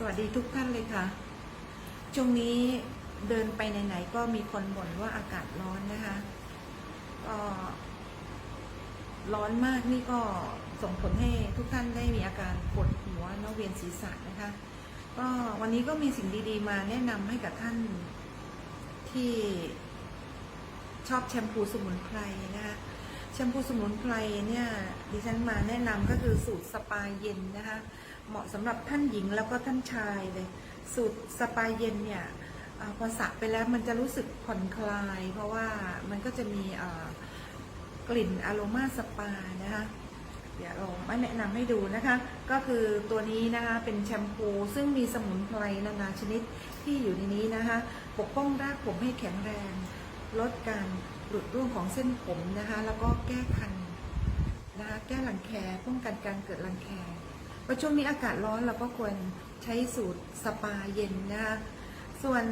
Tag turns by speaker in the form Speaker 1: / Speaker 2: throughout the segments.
Speaker 1: สวัสดีทุกท่านเลยค่ะ ช่วงนี้เดินไปไหนๆก็มีคนบ่นว่าอากาศร้อนนะคะ ก็ร้อนมากนี่ก็ส่งผลให้ทุกท่านได้มีอาการปวดหัวนอะเวียนศีรษะนะคะ ก็วันนี้ก็มีสิ่งดีๆ มาแนะนำให้กับท่านที่ชอบแชมพูสมุนไพรนะคะ แชมพูสมุนไพรเนี่ยดิฉันมาแนะนำก็คือสูตรสปาเย็นนะคะ เหมาะสำหรับท่านหญิงแล้วก็ท่านชายเลย สูตรสปาเย็นเนี่ยอพอสระไปแล้วมันจะรู้สึกผ่อนคลาย เพราะว่ามันก็จะมีกลิ่นอโรมาสปานะคะเดี๋ยวเราไมาแนะนำให้ดูนะคะ ก็คือตัวนี้นะคะเป็นแชมพูซึ่งมีสมุนไพรนานาชนิดที่อยู่ในนี้นะคะ ปกป้องรากผมให้แข็งแรง ลดการหลุดร่วงของเส้นผมนะคะ แล้วก็แก้คันนะคะแก้รังแคป้องกันการเกิดรังแค เพราะช่วงนี้อากาศร้อนเราก็ควรใช้สูตรสปาเย็นนะคะส่วน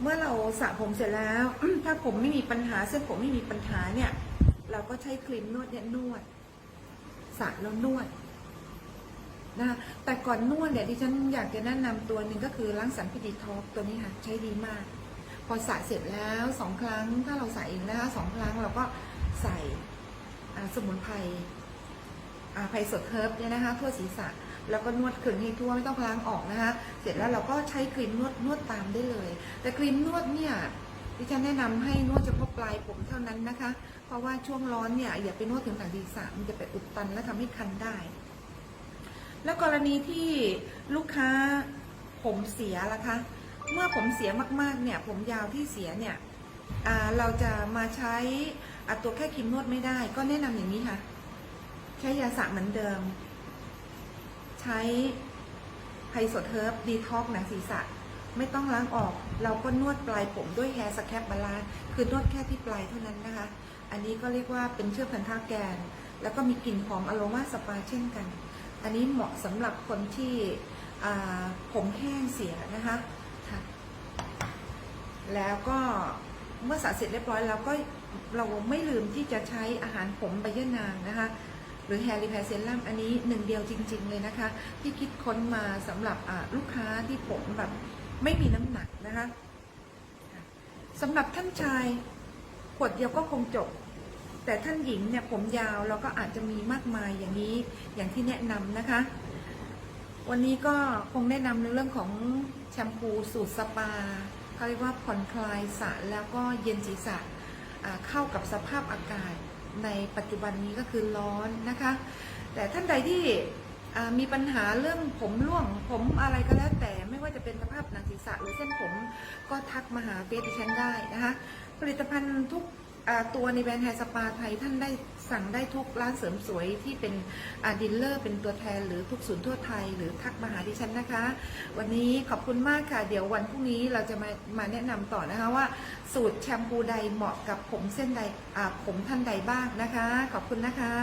Speaker 1: เมื่อเราสระผมเสร็จแล้ว ถ้าผมไม่มีปัญหาเส้นผมไม่มีปัญหาเนี่ย เราก็ใช้ครีมนวดเนี่ยนวดสระแล้วนวดนะคะแต่ก่อนนวดเนี่ยดิฉันอยากจะแนะนำตัวหนึ่งก็คือล้างสันพิดีท็อกตัวนี้ค่ะใช้ดีมาก พอสระเสร็จแล้วสองครั้งถ้าเราใส่เองนะคะสองครั้งเราก็ใส่สมุนไพร ไพรสดเฮิร์บเนี่ยนะคะทั่วศีรษะ แล้วก็นวดขึงให้ทั่วไม่ต้องล้างออกนะคะ เสร็จแล้วเราก็ใช้ครีมนวดนวดตามได้เลย แต่ครีมนวดเนี่ยดิฉันแนะนำให้นวดเฉพาะปลายผมเท่านั้นนะคะ เพราะว่าช่วงร้อนเนี่ยอย่าไปนวดถึงหนังศีรษะมันจะไปอุดตันและทำให้คันได้ แล้วกรณีที่ลูกค้าผมเสียล่ะคะ เมื่อผมเสียมากๆเนี่ย ผมยาวที่เสียเนี่ยเราจะมาใช้ตัวแค่ครีมนวดไม่ได้ ก็แนะนำอย่างนี้ค่ะ ใช้ยาสระเหมือนเดิม ใช้ไพรสดเฮิร์บดีท็อกหนังศีรษะ ไม่ต้องล้างออก เราก็นวดปลายผมด้วยแฮร์สแคปบาลานคือนวดแค่ที่ปลายเท่านั้นนะคะ อันนี้ก็เรียกว่าเป็นเชื้อพันธะแกน แล้วก็มีกลิ่นหอมอโรมาสปาเช่นกัน อันนี้เหมาะสำหรับคนที่ผมแห้งเสียนะคะแล้วก็เมื่อสระเสร็จเรียบร้อยแล้วก็เราไม่ลืมที่จะใช้อาหารผมใบยะนางนะคะ หรือแฮร์ริแพรเซลัมอันนี้หนึ่งเดียวจริง ๆ เลยนะคะ ที่คิดค้นมาสำหรับลูกค้าที่ผมแบบไม่มีน้ำหนักนะคะสำหรับท่านชายขวดเดียวก็คงจบ แต่ท่านหญิงเนี่ยผมยาวเราก็อาจจะมีมากมายอย่างนี้อย่างที่แนะนำนะคะ วันนี้ก็คงแนะนำในเรื่องของแชมพูสูตรสปาเขาเรียกว่าผ่อนคลายสระแล้วก็เย็นศีรษะเข้ากับสภาพอากาศ ในปัจจุบันนี้ก็คือร้อนนะคะ แต่ท่านใดที่มีปัญหาเรื่องผมร่วงผมอะไรก็แล้วแต่ไม่ว่าจะเป็นสภาพหนังศีรษะหรือเส้นผมก็ทักมาหาเฟซดิฉันได้นะคะ ผลิตภัณฑ์ทุก ตัวในแบรนด์ไฮสปาไทยท่านได้สั่งได้ทุกร้านเสริมสวยที่เป็นดีลเลอร์ เป็นตัวแทนหรือทุกศูนย์ทั่วไทย หรือทักมาหาดิฉันนะคะ วันนี้ขอบคุณมากค่ะ เดี๋ยววันพรุ่งนี้เราจะมามาแนะนำต่อนะคะว่า สูตรแชมพูใดเหมาะกับผมเส้นใดผมท่านใดบ้างนะคะ ขอบคุณนะคะ